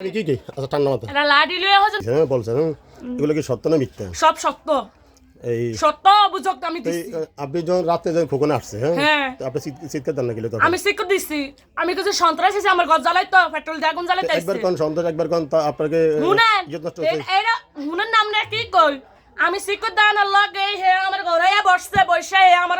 মানে কি কি? আচ্ছা ঠান্ডা মাথা এরা লাডি লয়ে হচ্ছে হ্যাঁ বলছেন এগুলো কি সত্য না মিথ্যা? সব সত্য। এই সত্য অভিযোগ আমি দিছি। আপনি যখন রাতে যখন খোকনে আসছে হ্যাঁ। আপনি চিৎকার দেন না গেলে তখন আমি শিক্ষক দিছি। আমি কিছু সন্ত্রাস এসে আমার ঘর জ্বালাই তো পেট্রোল দিয়ে আগুন জ্বালাই একবার কোন সন্তোষ একবার কোন আপনাকে হুনেন ইজ্জত নষ্ট হচ্ছে। এরা হুনেন নাম না কি কই? আমি শিক্ষক দান লাগে হে আমার ঘরে বসছে বসে হে আমার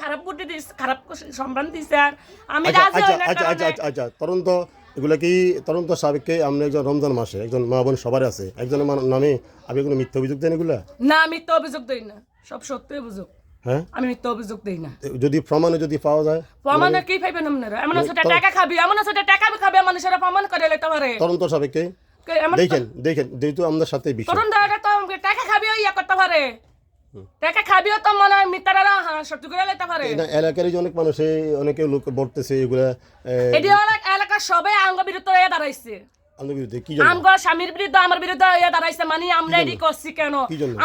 খারাপ বুদ্ধি দিস খারাপ সম্মান দিছে। আর আমি আচ্ছা রাজি আচ্ছা হই না আচ্ছা আচ্ছা আচ্ছা আচ্ছা তরুণ তো এগুলো কি তরুণ তো সাবেককে আপনি একজন রমজান মাসে একজন মা বোন সবার আছে? একজনের নামে আপনি কোনো মিথ্যা অভিযোগ দেন এগুলা? না আমি তো অভিযোগ দেই না। সব সত্য অভিযোগ। হ্যাঁ? আমি মিথ্যা অভিযোগ দেই না। যদি প্রমাণে যদি পাওয়া যায়? প্রমাণে কি পাইবেন আপনারা এমন আছে টাকা খাবি এমন আছে টাকা খাবি মানুষেরা প্রমাণ করে লইতে পারে। তরুণ তো সাবেককে দেখেন দেখেন যেহেতু আমাদের সাথে বিষয়। তরুণ দাদা তো টাকা খাবিও ইয়া করতে পারে। টাকা খাবিও তো মনে হয় মিতারা হ্যাঁ সত্যি করে লইতে পারে। এলাকারই অনেক মানুষে অনেকে লোক বলতেছে এগুলা এটি অনেক এলাকার সবাই আঙ্গ বিরুদ্ধে হয়ে দাঁড়াইছে। আমাদের বিরুদ্ধে? কি জন্য? আমগো স্বামীর বিরুদ্ধে আমার বিরুদ্ধে হয়ে দাঁড়াইছে মানে আমরা এডি করছি কেন?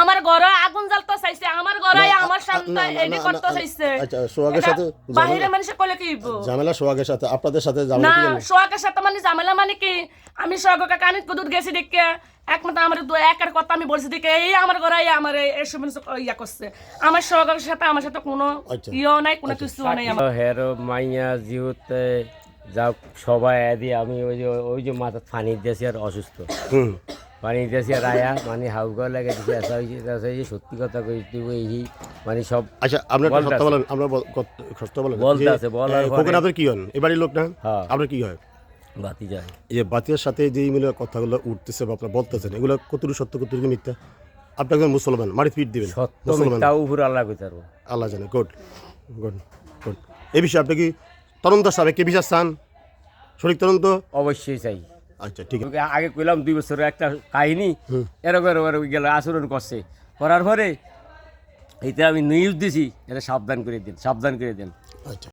আমার ঘরে আগুন জ্বালতে চাইছে আমার ঘরে আমার সামনে না, না, এডি করতে চাইছে। আচ্ছা, সোহাগের সাথে বাহিরে ঝামেলা- মানুষে কলে কি হইবো? ঝামেলা সোহাগের সাথে আপনাদের সাথে ঝামেলা কি জানেন? সোহাগের সাথে মানে ঝামেলা মানে কি? আমি সোহাগকে কানিত কুদুত গেছি দেখে একমাত্র আমার দু একের কথা আমি বলছি দেখে এই আমার ঘরে আমার এই- ইয়া করছে। আমার সোহাগের সাথে আমার সাথে কোনো আচ্ছা। ইয়েও নাই কোনো কিছু নাই আমার। হেরো মাইয়া জিহুতে যা সবাই আদি আমি ওই যে ওই যে মাথা পানি দিয়েছি আর অসুস্থ। হুম। পানি দিয়েছি আর আয়া মানে হাউকা লাগে দিয়েছি আসা হয়েছে আসা হয়েছে সত্যি কথা কই তুই এই মানে সব আচ্ছা আপনার সত্য বলেন আমরা বল- সত্য বলেন। বলতে আছে, পরে- খোকন আপনার কি হন? এবারই লোক না? হ্যাঁ। আপনার কি হয়? বাতি যায় এই যে বাতির সাথে যে মিলে কথাগুলো উঠতেছে বা আপনার বলতেছেন এগুলো কতটুকু সত্য কতটুকু মিথ্যা? আপনি একজন মুসলমান মারি ফিট দিবেন। সত্য মুসলমান। মিথ্যা উপরে আল্লাহ কই তারবো আল্লাহ জানে গুড গুড গুড এই বিষয়ে আপনি কি তরন্ত সাহেব কে বিশ্বাস চান শরীর তরন্ত অবশ্যই চাই। আচ্ছা ঠিক আছে। আগে কইলাম দুই বছরের একটা কাহিনী। এরকম এরকম গেল আচরণ করছে। করার পরে এইটা আমি নিউজ দিছি এটা সাবধান করে দিন সাবধান করে দিন। আচ্ছা।